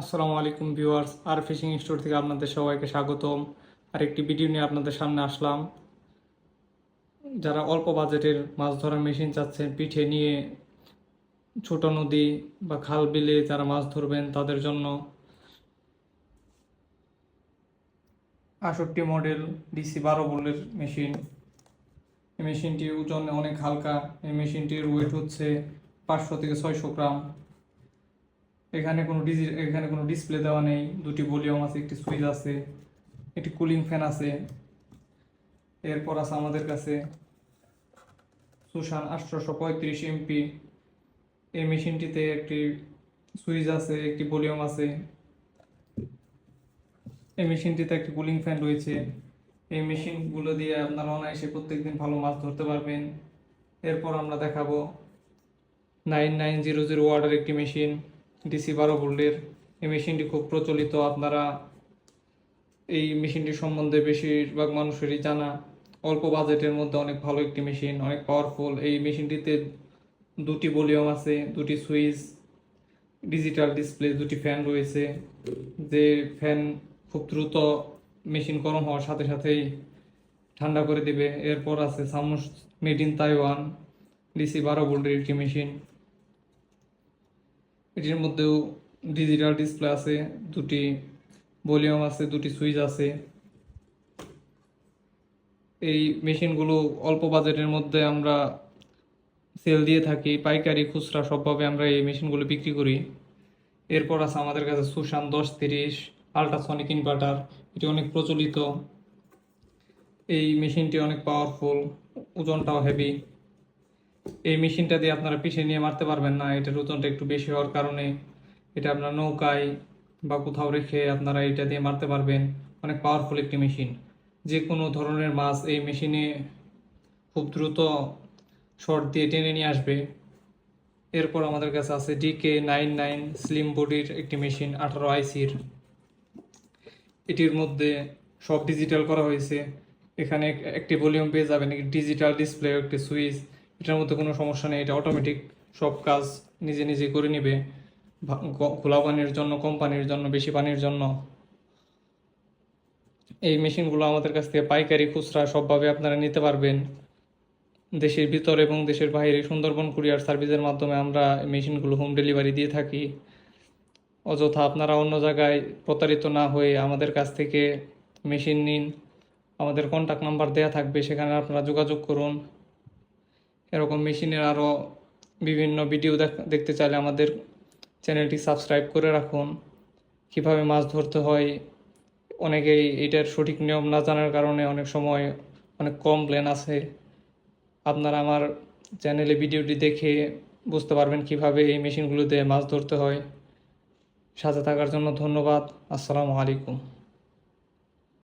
আসসালামু আলাইকুম ভিউয়ার্স, আর fishing store থেকে আপনাদের সবাইকে স্বাগতম। আর একটি ভিডিও নিয়ে আপনাদের সামনে আসলাম। যারা অল্প বাজেটের মাছ ধরার মেশিন চাচ্ছেন, পিঠে নিয়ে ছোট নদী বা খাল বিলে যারা মাছ ধরবেন, তাদের জন্য আষট্টি মডেল ডিসি বারো বোল্টের মেশিন। এই মেশিনটির ওজন অনেক হালকা। এই মেশিনটির ওয়েট হচ্ছে পাঁচশো থেকে ছয়শো গ্রাম। এখানে কোনো ডিজি এখানে কোনো ডিসপ্লে দেওয়া নেই। দুটি ভলিউম আছে, একটি সুইচ আছে, একটি কুলিং ফ্যান আছে। এরপর আছে আমাদের কাছে সুশান আঠারোশো পঁয়ত্রিশ এমপি এই মেশিনটিতে একটি সুইচ আছে, একটি ভলিউম আছে। এই মেশিনটিতে একটি কুলিং ফ্যান রয়েছে। এই মেশিনগুলো দিয়ে আপনারা অনায়াসে প্রত্যেকদিন ভালো মাছ ধরতে পারবেন। এরপর আমরা দেখাবো নাইন নাইন জিরো জিরো ওয়ার্ডের একটি মেশিন। ডিসি বারো ভোল্টের এই মেশিনটি খুব প্রচলিত। আপনারা এই মেশিনটি সম্বন্ধে বেশিরভাগ মানুষেরই জানা। অল্প বাজেটের মধ্যে অনেক ভালো একটি মেশিন, অনেক পাওয়ারফুল এই মেশিনটিতে দুটি ভলিউম আছে, দুটি সুইচ ডিজিটাল ডিসপ্লে দুটি ফ্যান রয়েছে। যে ফ্যান খুব দ্রুত মেশিন গরম হওয়ার সাথে সাথেই ঠান্ডা করে দিবে। এরপর আছে সামুস মেড ইন তাইওয়ান ডিসি বারো ভোল্টের একটি মেশিন। এটির মধ্যেও ডিজিটাল ডিসপ্লে আছে, দুটি ভলিউম আছে, দুটি সুইচ আছে। এই মেশিনগুলো অল্প বাজেটের মধ্যে আমরা সেল দিয়ে থাকি, পাইকারি খুচরা সবভাবে আমরা এই মেশিনগুলো বিক্রি করি। এরপর আছে আমাদের কাছে সুশান দশ তিরিশ আল্ট্রাসনিক ইনভার্টার এটি অনেক প্রচলিত। এই মেশিনটি অনেক পাওয়ারফুল ওজনটাও হেভি এই মেশিনটা দিয়ে আপনারা পিছিয়ে নিয়ে মারতে পারবেন না। এটার ওজনটা একটু বেশি হওয়ার কারণে এটা আপনার নৌকায় বা কোথাও রেখে আপনারা এটা দিয়ে মারতে পারবেন। অনেক পাওয়ারফুল একটি মেশিন। যে কোনো ধরনের মাছ এই মেশিনে খুব দ্রুত শর্ট দিয়ে টেনে নিয়ে আসবে। এরপর আমাদের কাছে আছে ডিকে নাইন নাইন স্লিম বডির একটি মেশিন, আঠারো আইসির। এটির মধ্যে সব ডিজিটাল করা হয়েছে। এখানে একটি ভলিউম পেয়ে যাবেন ডিজিটাল ডিসপ্লে একটি সুইচ এটার মধ্যে কোনো সমস্যা নেই, এটা অটোমেটিক সব কাজ নিজে নিজে করে নেবে। খোলা পানির জন্য, কম পানির জন্য, বেশি পানির জন্য। এই মেশিনগুলো আমাদের কাছ থেকে পাইকারি খুচরা সবভাবে আপনারা নিতে পারবেন। দেশের ভিতর এবং দেশের বাইরে সুন্দরবন কুরিয়ার সার্ভিসের মাধ্যমে আমরা মেশিনগুলো হোম ডেলিভারি দিয়ে থাকি। অযথা আপনারা অন্য জায়গায় প্রতারিত না হয়ে আমাদের কাছ থেকে মেশিন নিন। আমাদের কন্ট্যাক্ট নাম্বার দেওয়া থাকবে, সেখানে আপনারা যোগাযোগ করুন। এরকম মেশিনের আরও বিভিন্ন ভিডিও দেখ- দেখতে চাইলে আমাদের চ্যানেলটি সাবস্ক্রাইব করে রাখুন। কীভাবে মাছ ধরতে হয়, অনেকেই এটার সঠিক নিয়ম না জানার কারণে অনেক সময় অনেক কমপ্লেন আছে। আপনারা আমার চ্যানেলে ভিডিওটি দেখে বুঝতে পারবেন কীভাবে এই মেশিনগুলোতে মাছ ধরতে হয়। সাথে থাকার জন্য ধন্যবাদ। আসসালামু আলাইকুম।